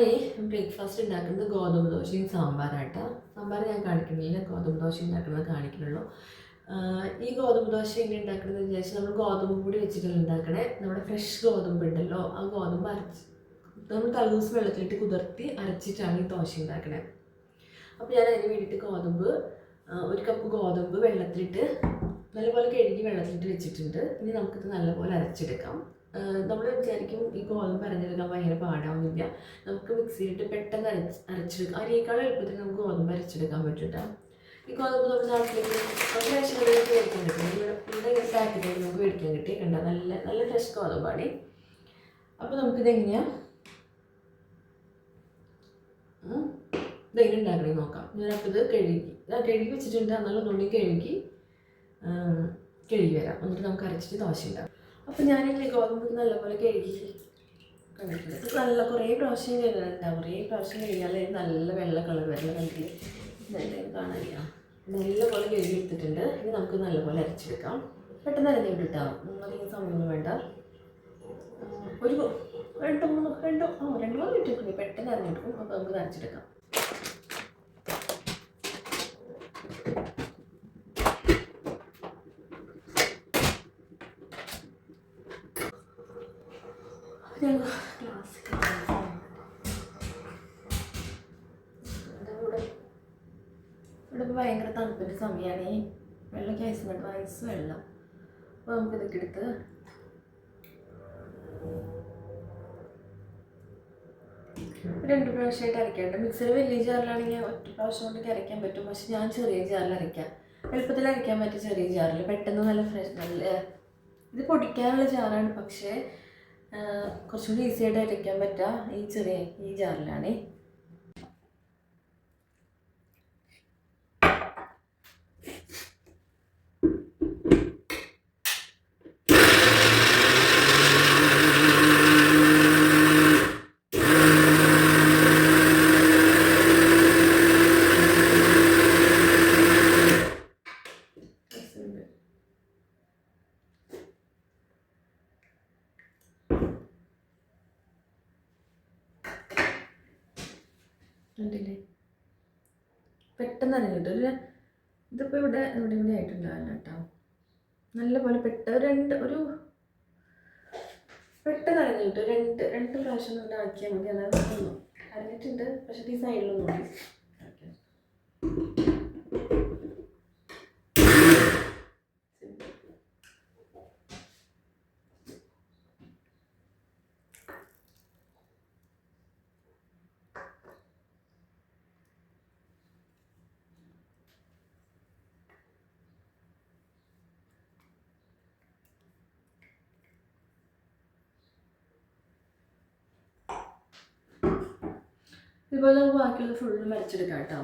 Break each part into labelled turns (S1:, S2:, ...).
S1: ഞാൻ ബ്രേക്ക്ഫാസ്റ്റ് ഉണ്ടാക്കുന്നത് ഗോതമ്പ് ദോശയും സാമ്പാറാട്ടോ സാമ്പാർ ഞാൻ കാണിക്കുന്നില്ല ഗോതമ്പ് ദോശ ഉണ്ടാക്കുന്നത് കാണിക്കുന്നുള്ളൂ. ഈ ഗോതമ്പ് ദോശ എങ്ങനെ ഉണ്ടാക്കുന്നത് വിചാരിച്ചാൽ നമ്മൾ ഗോതമ്പ് കൂടി വെച്ചിട്ടല്ല ഉണ്ടാക്കണേ നമ്മുടെ ഫ്രഷ് ഗോതമ്പ് ഉണ്ടല്ലോ ആ ഗോതമ്പ് അരച്ച് നമ്മൾ തലേദിവസം വെള്ളത്തിലിട്ട് കുതിർത്തി അരച്ചിട്ടാണ് ഈ ദോശ ഉണ്ടാക്കണേ അപ്പോൾ ഞാൻ അതിന് വേണ്ടിയിട്ട് ഗോതമ്പ് ഒരു കപ്പ് ഗോതമ്പ് വെള്ളത്തിലിട്ട് നല്ലപോലെ കഴുകി വെള്ളത്തിലിട്ട് വെച്ചിട്ടുണ്ട്. ഇനി നമുക്കിത് നല്ലപോലെ അരച്ചെടുക്കാം. നമ്മൾ വിചാരിക്കും ഈ ഗോതമ്പ് അരഞ്ഞെടുക്കാൻ ഭയങ്കര പാടാവുന്നില്ല. നമുക്ക് മിക്സിയിട്ട് പെട്ടെന്ന് അരച്ച് അരച്ചെടുക്കാം. അരിയേക്കാളും എളുപ്പത്തിൽ നമുക്ക് ഗോതമ്പ് അരച്ചെടുക്കാൻ പറ്റും ഈ ഗോതമ്പ് നമ്മുടെ നാട്ടിലേക്ക് നമുക്ക് റേഷനിലേക്ക് മേടിക്കാൻ കിട്ടും. ഇവിടെ ഇവിടെ ഇങ്ങനെ നമുക്ക് മേടിക്കാൻ കിട്ടി. കണ്ട നല്ല നല്ല ഫ്രഷ് ഗോതമ്പാണ്. അപ്പോൾ നമുക്കിത് എങ്ങനെയാണ് ഇതെങ്ങനെ ഉണ്ടാക്കണേ നോക്കാം. ഞാനപ്പോൾ ഇത് കഴുകി ഇതാ കഴുകി വെച്ചിട്ടുണ്ട്. നല്ല നുള്ളി കഴുകി കഴുകി വരാം. എന്നിട്ട് നമുക്ക് അരച്ചിട്ട് ദോശ ഉണ്ടാക്കാം. അപ്പോൾ ഞാനിങ്ങനെ ഗോതമ്പ് നല്ലപോലെ കഴുകി കണ്ടിട്ടുണ്ട് ഇത് നല്ല കുറേ പ്രാവശ്യം കഴുകാനുണ്ടാവും. കുറേ പ്രാവശ്യം കഴുകിയാലേ നല്ല വെള്ള കളർ വെള്ള ഇതെന്തായാലും കാണാനില്ല നല്ലപോലെ കഴുകി എടുത്തിട്ടുണ്ട് ഇനി നമുക്ക് നല്ലപോലെ അരച്ചെടുക്കാം. പെട്ടെന്ന് അരഞ്ഞു വിട്ടിട്ടാവും. അധികം സമയമൊന്നും വേണ്ട. ഒരു രണ്ട് മൂന്ന് രണ്ടോ ആ രണ്ട് മൂന്ന് മിനിറ്റ് എടുക്കുന്നു പെട്ടെന്ന് അരഞ്ഞെടുക്കും അപ്പോൾ നമുക്ക് അരച്ചെടുക്കാം ഞാൻ ഗ്ലാസ് ഇവിടെ ഇവിടെ ഇപ്പോൾ ഭയങ്കര തണുപ്പിന്റെ സമയമാണ് ഈ വെള്ളമൊക്കെ ഐസ് കണ്ടു ഐസ് വെള്ളം അപ്പോൾ നമുക്കിതൊക്കെ എടുത്ത് രണ്ട് പ്രാവശ്യമായിട്ട് അരയ്ക്കാണ്ട്. മിക്സിയിൽ വലിയ ജാറിലാണെങ്കിൽ ഒറ്റ പ്രാവശ്യം കൊണ്ട് അരയ്ക്കാൻ പറ്റും. പക്ഷെ ഞാൻ ചെറിയ ജാറിൽ അരയ്ക്കാം. എളുപ്പത്തിൽ അരയ്ക്കാൻ പറ്റും ചെറിയ ജാറിൽ പെട്ടെന്ന് നല്ല ഫ്രഷ് നല്ല ഇത് പൊടിക്കാനുള്ള ജാറാണ് പക്ഷേ കുറച്ചുകൂടി കുറച്ചും കൂടി ഈസി ആയിട്ട് അരയ്ക്കാൻ പറ്റുക ഈ ചെറിയ ഈ ജാറിലാണ് കണ്ടില്ലേ പെട്ടെന്ന് അറിഞ്ഞിട്ട് ഒരു ഇതിപ്പോൾ ഇവിടെ ഇവിടെ ഇവിടെ ആയിട്ടുണ്ടാവില്ല കേട്ടോ. നല്ലപോലെ പെട്ട രണ്ട് ഒരു പെട്ടെന്ന് അറിഞ്ഞിട്ട് രണ്ട് രണ്ട് പ്രാവശ്യം ഇവിടെ ആക്കിയാൽ മതി. അതായത് അറിഞ്ഞിട്ടുണ്ട് പക്ഷെ ഈ സൈഡിലൊന്നും മതി ഇതുപോലെ നമുക്ക് ബാക്കിയുള്ള ഫുള്ള് മരിച്ചെടുക്കാം കേട്ടോ.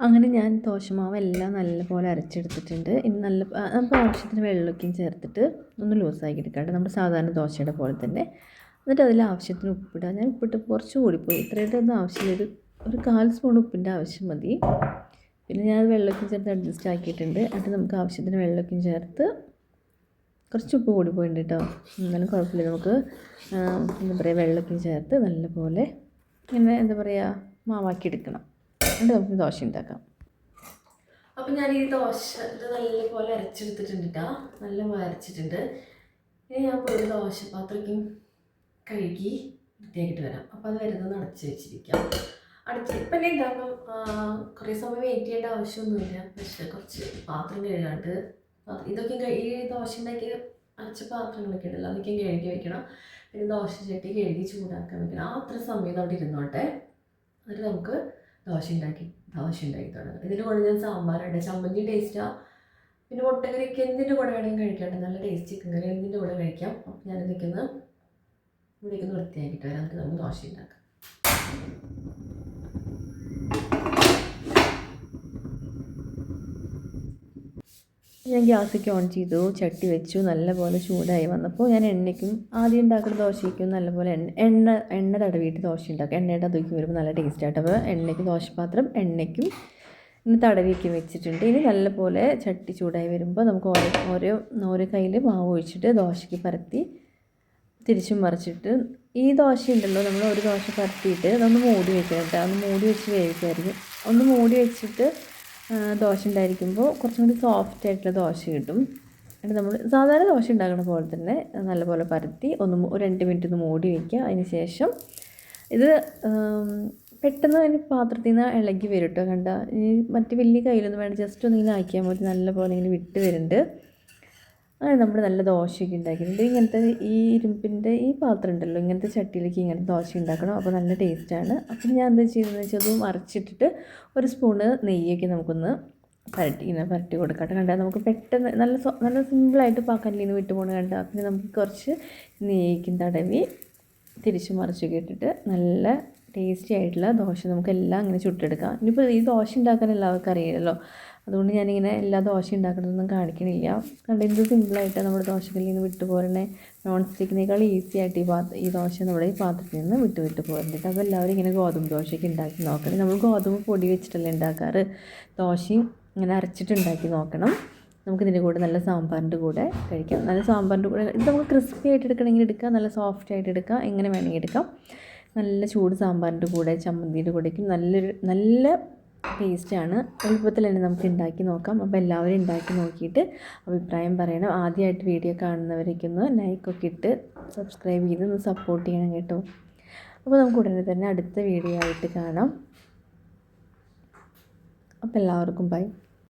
S2: അങ്ങനെ ഞാൻ ദോശമാവെല്ലാം നല്ലപോലെ അരച്ചെടുത്തിട്ടുണ്ട്. ഇനി നല്ല നമുക്ക് ആവശ്യത്തിന് വെള്ളമൊക്കെയും ചേർത്തിട്ട് ഒന്ന് ലൂസാക്കി എടുക്കാണ്ട് നമ്മുടെ സാധാരണ ദോശയുടെ പോലെ തന്നെ. എന്നിട്ട് അതിൽ ആവശ്യത്തിന് ഉപ്പിടുക ഞാൻ ഉപ്പിട്ട് കുറച്ച് കൂടിപ്പോയി. ഇത്രയായിട്ടൊന്നും ആവശ്യമില്ല. ഒരു ഒരു കാൽ സ്പൂൺ ഉപ്പിന്റെ ആവശ്യം മതി. പിന്നെ ഞാൻ വെള്ളമൊക്കെ ചേർത്ത് അഡ്ജസ്റ്റ് ആക്കിയിട്ടുണ്ട്. എന്നിട്ട് നമുക്ക് ആവശ്യത്തിന് വെള്ളമൊക്കെ ചേർത്ത് കുറച്ച് ഉപ്പ് കൂടി പോയിട്ടുണ്ട് കേട്ടോ. എന്നാലും കുഴപ്പമില്ല. നമുക്ക് എന്താ പറയുക വെള്ളമൊക്കെ ചേർത്ത് നല്ലപോലെ ഇങ്ങനെ എന്താ പറയുക മാവാക്കി എടുക്കണം. എന്നിട്ട് നമുക്ക് ദോശ ഉണ്ടാക്കാം.
S1: അപ്പം ഞാൻ ഈ ദോശ ഇത് നല്ലപോലെ അരച്ചെടുത്തിട്ടുണ്ട് കേട്ടോ നല്ല അരച്ചിട്ടുണ്ട് ഇനി ഞാൻ പോയി ദോശപാത്രക്കും കഴുകി വൃത്തിയാക്കിയിട്ട് വരാം. അപ്പോൾ അത് വരുന്നത് അടച്ചു വെച്ചിരിക്കാം. അടച്ച് ഇപ്പം എന്നെ കാരണം കുറേ സമയം വെയിറ്റ് ചെയ്യേണ്ട ആവശ്യമൊന്നുമില്ല. പക്ഷേ കുറച്ച് പാത്രം കഴുകാണ്ട് ഇതൊക്കെ ഈ ദോശ ഉണ്ടാക്കിയ അരച്ച പാത്രങ്ങളൊക്കെ ഉണ്ടല്ലോ അതൊക്കെ കഴുകി വെക്കണം. പിന്നെ ദോശ ചട്ടി കഴുകി ചൂടാക്കാൻ വെക്കണം. ആ അത്ര സമയം അവിടെ ഇരുന്നോട്ടെ. എന്നിട്ട് നമുക്ക് ദോശ ഉണ്ടാക്കി ദോശ ഉണ്ടാക്കി തുടങ്ങും. ഇതിന്റെ കൂടെ ഞാൻ സാമ്പാറുണ്ട്. ചമ്മന്തി ടേസ്റ്റാണ് പിന്നെ മുട്ടക്കറിക്ക് എന്തിന്റെ കൂടെ വേണമെങ്കിൽ കഴിക്കാണ്ട് നല്ല ടേസ്റ്റ് ചിക്കൻ കറി എന്തിന്റെ കൂടെ കഴിക്കാം. അപ്പം ഞാൻ നിൽക്കുന്നത് ഇവിടേക്ക് വൃത്തിയാക്കിയിട്ട് വരാം. എന്നിട്ട് നമുക്ക് ദോശ ഉണ്ടാക്കാം
S2: ഞാൻ ഗ്യാസൊക്കെ ഓൺ ചെയ്തു ചട്ടി വെച്ചു നല്ലപോലെ ചൂടായി വന്നപ്പോൾ ഞാൻ എണ്ണയ്ക്കും ആദ്യം ഉണ്ടാക്കുന്ന ദോശയ്ക്കും നല്ലപോലെ എണ്ണ എണ്ണ എണ്ണ തടവിയിട്ട് ദോശ ഉണ്ടാക്കും. എണ്ണയുടെ അതൊക്കെ വരുമ്പോൾ നല്ല ടേസ്റ്റായിട്ട് അപ്പോൾ എണ്ണയ്ക്ക് ദോശപാത്രം എണ്ണയ്ക്കും ഇനി തടവിയൊക്കെ വെച്ചിട്ടുണ്ട്. ഇനി നല്ലപോലെ ചട്ടി ചൂടായി വരുമ്പോൾ നമുക്ക് ഓരോ ഓരോ ഓരോ കയ്യിൽ മാവ് ഒഴിച്ചിട്ട് ദോശയ്ക്ക് പരത്തി തിരിച്ചും മറിച്ചിട്ട് ഈ ദോശ ഉണ്ടല്ലോ നമ്മൾ ഒരു ദോശ പരത്തിയിട്ട് ഒന്ന് മൂടി വെക്കണം കേട്ടോ. ഒന്ന് മൂടി വെച്ച് വേവിക്കായിരിക്കും ഒന്ന് മൂടി വെച്ചിട്ട് ദോശ ഉണ്ടായിരിക്കുമ്പോൾ കുറച്ചും കൂടി സോഫ്റ്റ് ആയിട്ടുള്ള ദോശ കിട്ടും. എന്നിട്ട് നമ്മൾ സാധാരണ ദോശ ഉണ്ടാക്കുന്ന പോലെ തന്നെ നല്ലപോലെ പരത്തി ഒന്ന് ഒരു രണ്ട് മിനിറ്റ് ഒന്ന് മൂടി വയ്ക്കുക അതിന് ശേഷം ഇത് പെട്ടെന്ന് അതിന് പാത്രത്തിൽ നിന്ന് ഇളകി വരും കേട്ടോ കണ്ട ഇനി മറ്റ് വലിയ കയ്യിലൊന്നും വേണ്ട ജസ്റ്റ് ഒന്ന് ഇങ്ങനെ ആക്കിയാൽ മതി. നല്ലപോലെ ഇങ്ങനെ വിട്ട് വരുന്നുണ്ട്. അങ്ങനെ നമ്മൾ നല്ല ദോശയൊക്കെ ഉണ്ടാക്കിയിട്ടുണ്ട്. ഇങ്ങനത്തെ ഈ ഇരുമ്പിന്റെ ഈ പാത്രം ഉണ്ടല്ലോ ഇങ്ങനത്തെ ചട്ടിയിലേക്ക് ഇങ്ങനെ ദോശ ഉണ്ടാക്കണം. അപ്പോൾ നല്ല ടേസ്റ്റാണ് അപ്പം ഞാൻ എന്താ ചെയ്യുന്നത് വെച്ചാൽ അത് മറിച്ചിട്ടിട്ട് ഒരു സ്പൂണ് നെയ്യൊക്കെ നമുക്കൊന്ന് പരട്ടി ഇങ്ങനെ പരട്ടി കൊടുക്കട്ടെ. കണ്ടാൽ നമുക്ക് പെട്ടെന്ന് നല്ല നല്ല സിമ്പിളായിട്ട് പാക്കല്ലിൽ നിന്ന് വിട്ടു പോകണം കണ്ടാൽ പിന്നെ നമുക്ക് കുറച്ച് നെയ്ക്കും തടവി തിരിച്ച് മറിച്ചൊക്കെ ഇട്ടിട്ട് നല്ല ടേസ്റ്റി ആയിട്ടുള്ള ദോശ നമുക്ക് എല്ലാം ഇങ്ങനെ ചുട്ടെടുക്കാം. ഇനിയിപ്പോൾ ഈ ദോശ ഉണ്ടാക്കാൻ എല്ലാവർക്കും അറിയാമല്ലോ അതുകൊണ്ട് ഞാനിങ്ങനെ എല്ലാ ദോശയും ഉണ്ടാക്കുന്നതൊന്നും കാണിക്കണില്ല. കണ്ട് എന്ത് സിമ്പിളായിട്ട് നമ്മുടെ ദോശക്കല്ലിൽ നിന്ന് വിട്ടു പോരണേ നോൺ സ്റ്റിക്കിനേക്കാൾ ഈസി ആയിട്ട് ഈ പാത്ര ഈ ദോശ നമ്മുടെ ഈ പാത്രത്തിൽ നിന്ന് വിട്ട് വിട്ട് പോരുന്നുണ്ട്. അപ്പോൾ എല്ലാവരും ഇങ്ങനെ ഗോതമ്പ് ദോശയൊക്കെ ഉണ്ടാക്കി നോക്കണം. നമ്മൾ ഗോതമ്പ് പൊടി വെച്ചിട്ടല്ലേ ഉണ്ടാക്കാറ്? ദോശയും ഇങ്ങനെ അരച്ചിട്ട് ഉണ്ടാക്കി നോക്കണം നമുക്കിതിന്റെ കൂടെ നല്ല സാമ്പാറിന്റെ കൂടെ കഴിക്കാം. നല്ല സാമ്പാറിന്റെ കൂടെ ഇത് നമുക്ക് ക്രിസ്പി ആയിട്ട് എടുക്കണമെങ്കിൽ എടുക്കാം. നല്ല സോഫ്റ്റ് ആയിട്ട് എടുക്കാം. എങ്ങനെ വേണമെങ്കിൽ എടുക്കാം. നല്ല ചൂട് സാമ്പാറിന്റെ കൂടെ ചമ്മന്തിന്റെ കൂടെയൊക്കെ നല്ലൊരു നല്ല ടേസ്റ്റാണ് എളുപ്പത്തിൽ തന്നെ നമുക്ക് ഉണ്ടാക്കി നോക്കാം. അപ്പോൾ എല്ലാവരും ഉണ്ടാക്കി നോക്കിയിട്ട് അഭിപ്രായം പറയണം. ആദ്യമായിട്ട് വീഡിയോ കാണുന്നവരേക്കൊന്ന് ലൈക്കൊക്കെ ഇട്ട് സബ്സ്ക്രൈബ് ചെയ്ത് ഒന്ന് സപ്പോർട്ട് ചെയ്യണം കേട്ടോ. അപ്പോൾ നമുക്ക് ഉടനെ തന്നെ അടുത്ത വീഡിയോ ആയിട്ട് കാണാം. അപ്പോൾ എല്ലാവർക്കും ബൈ